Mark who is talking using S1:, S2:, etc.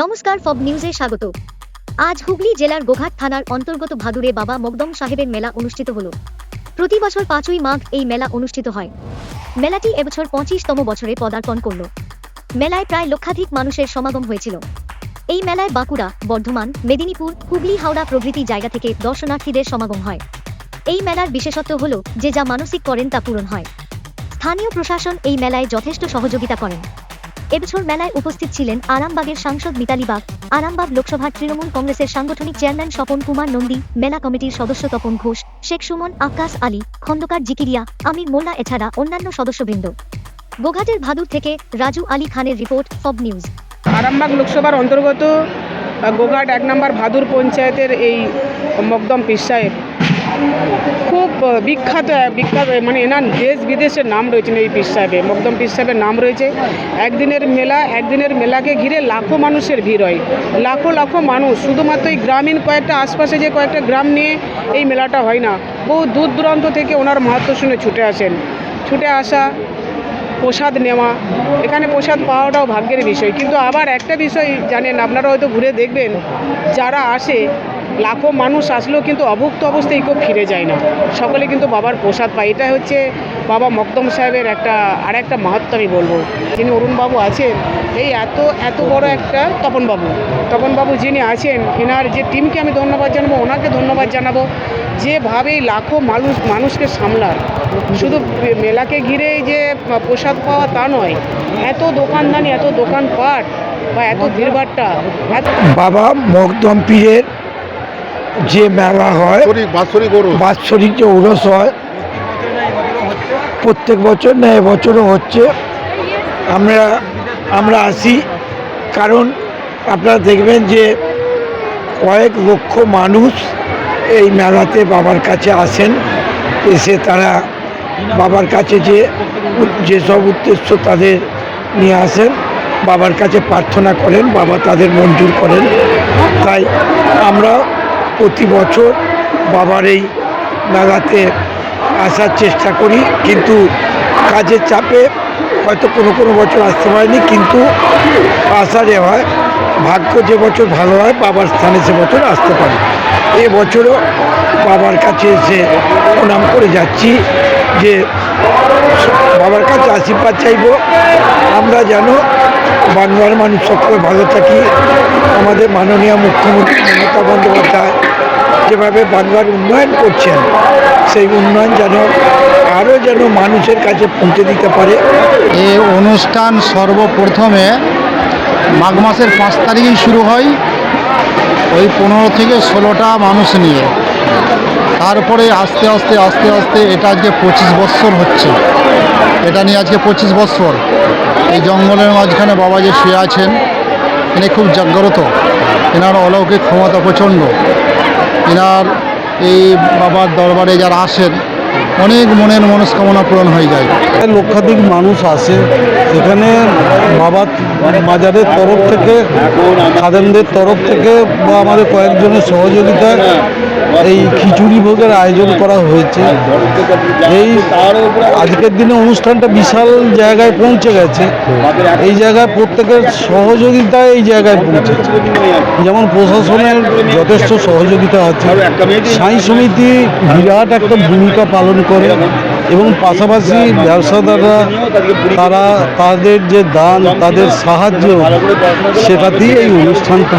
S1: নমস্কার, ফব নিউজে স্বাগত। আজ হুগলি জেলার গোঘাট থানার অন্তর্গত ভাদুরে বাবা মকদম সাহেবের মেলা অনুষ্ঠিত হল। প্রতি বছর পাঁচই মাঘ এই মেলা অনুষ্ঠিত হয়। মেলাটি এবছর পঁচিশতম বছরে পদার্পণ করল। মেলায় প্রায় লক্ষাধিক মানুষের সমাগম হয়েছিল। এই মেলায় বাঁকুড়া, বর্ধমান, মেদিনীপুর, হুগলি, হাওড়া প্রভৃতি জায়গা থেকে দর্শনার্থীদের সমাগম হয়। এই মেলার বিশেষত্ব হল যে যা মানসিক করেন তা পূরণ হয়। স্থানীয় প্রশাসন এই মেলায় যথেষ্ট সহযোগিতা করেন। এবছর মেলায় উপস্থিত ছিলেন আরামবাগের সাংসদ মিতালি বাগ, আরামবাগ লোকসভার তৃণমূল কংগ্রেসের সাংগঠনিক চেয়ারম্যান স্বপন কুমার নন্দী, মেলা কমিটির সদস্য তপন ঘোষ, শেখ সুমন আক্কাস আলী, খন্দকার জিকিরিয়া, আমির মোল্লা এছাড়া অন্যান্য সদস্যবৃন্দ। গোঘাটের ভাদুর থেকে রাজু আলী খানের রিপোর্ট ফব নিউজ।
S2: আরামবাগ লোকসভার অন্তর্গত গোঘাট এক নম্বর ভাদুর পঞ্চায়েতের এই মকদম সাহেব খুব বিখ্যাত বিখ্যাত মানে এনার দেশ বিদেশের নাম রয়েছে এই পীর সাহেবের, মকদম পীর সাহেবের নাম রয়েছে। একদিনের মেলা, একদিনের মেলাকে ঘিরে লাখো মানুষের ভিড় হয়, লাখো লাখো মানুষ। শুধুমাত্র এই গ্রামীণ কয়েকটা আশপাশে যে কয়েকটা গ্রাম নিয়ে এই মেলাটা হয় না, বহু দূর দূরান্ত থেকে ওনার মাহাত্ম শুনে ছুটে আসেন। ছুটে আসা, প্রসাদ নেওয়া, এখানে প্রসাদ পাওয়াটাও ভাগ্যের বিষয়। কিন্তু আবার একটা বিষয় জানেন, আপনারা হয়তো ঘুরে দেখবেন, যারা আসে লাখো মানুষ আসলেও কিন্তু অভুক্ত অবস্থায় কেউ ফিরে যায় না। সকলে কিন্তু বাবার প্রসাদ পায়। এটা হচ্ছে বাবা মকদম সাহেবের একটা আর একটা মাহাত্ম আমি বলব। যিনি অরুণবাবু আছেন, এই এত এত বড় একটা তপনবাবু। তপনবাবু যিনি আছেন, এনার যে টিমকে আমি ধন্যবাদ জানাব, ওনাকে ধন্যবাদ জানাব যেভাবে লাখো মানুষ, মানুষকে সামলার শুধু মেলাকে ঘিরেই যে প্রসাদ পাওয়া তা নয়, এত দোকানদানি, এত দোকানপাট, বা এত ভিড়ভাট্টা
S3: বাবা মকদম পীরের যে মেলা হয়
S4: বাৎসরিক
S3: যে উরস হয় প্রত্যেক বছর না এবছরও হচ্ছে। আমরা আমরা আসি কারণ আপনারা দেখবেন যে কয়েক লক্ষ মানুষ এই মেলাতে বাবার কাছে আসেন। এসে তারা বাবার কাছে যে যেসব উদ্দেশ্য তাদের নিয়ে আসেন বাবার কাছে প্রার্থনা করেন বাবা তাদের মঞ্জুর করেন। তাই আমরা প্রতি বছর বাবার এই মেলাতে আসার চেষ্টা করি, কিন্তু কাজের চাপে হয়তো কোনো কোনো বছর আসতে পারিনি, কিন্তু আসারে হয়, ভাগ্য যে বছর ভালো হয়, বাবার স্থানে সে বছর আসতে পারি। বছরও বাবার কাছে এসে প্রণাম করে যাচ্ছি যে বাবার কাছে আশীর্বাদ চাইব। আমরা যেন বাংলার মানুষ সকলে ভালো থাকি। আমাদের মাননীয় মুখ্যমন্ত্রী মমতা বন্দ্যোপাধ্যায় যেভাবে বারবার উন্নয়ন করছেন, সেই উন্নয়ন যেন আরও যেন মানুষের কাছে পৌঁছে দিতে পারে।
S5: এই অনুষ্ঠান সর্বপ্রথমে মাঘ মাসের পাঁচ তারিখেই শুরু হয়, ওই পনেরো থেকে ষোলোটা মানুষ নিয়ে। তারপরে আস্তে আস্তে আস্তে আস্তে এটা আজকে পঁচিশ বৎসর হচ্ছে। এটা নিয়ে আজকে পঁচিশ বৎসর। এই জঙ্গলের মাঝখানে বাবা যে শুয়ে আছেন। ইনি খুব জাগ্রত। এনার অলৌকিক ক্ষমতা প্রচণ্ড। এনার এই বাবার দরবারে যারা আসেন অনেক মনের মনস্কামনা পূরণ হয়ে যায়।
S6: লক্ষাধিক মানুষ আসে এখানে বাবা বাজারের তরফ থেকে, খাদেমদের তরফ থেকে বা আমাদের কয়েকজনের সহযোগিতায় এই খিচুড়ি ভোগের আয়োজন করা হয়েছে। এই আজকের দিনে অনুষ্ঠানটা বিশাল জায়গায় পৌঁছে গেছে। এই জায়গায় প্রত্যেকের সহযোগিতায় এই জায়গায় পৌঁছেছে। যেমন প্রশাসনের যথেষ্ট সহযোগিতা আছে। সাই সমিতি বিরাট একটা ভূমিকা পালন করে এবং পাশাপাশি ব্যবসাদাররা তারা তাদের যে দান তাদের সাহায্য সেটা দিয়ে এই অনুষ্ঠানটা।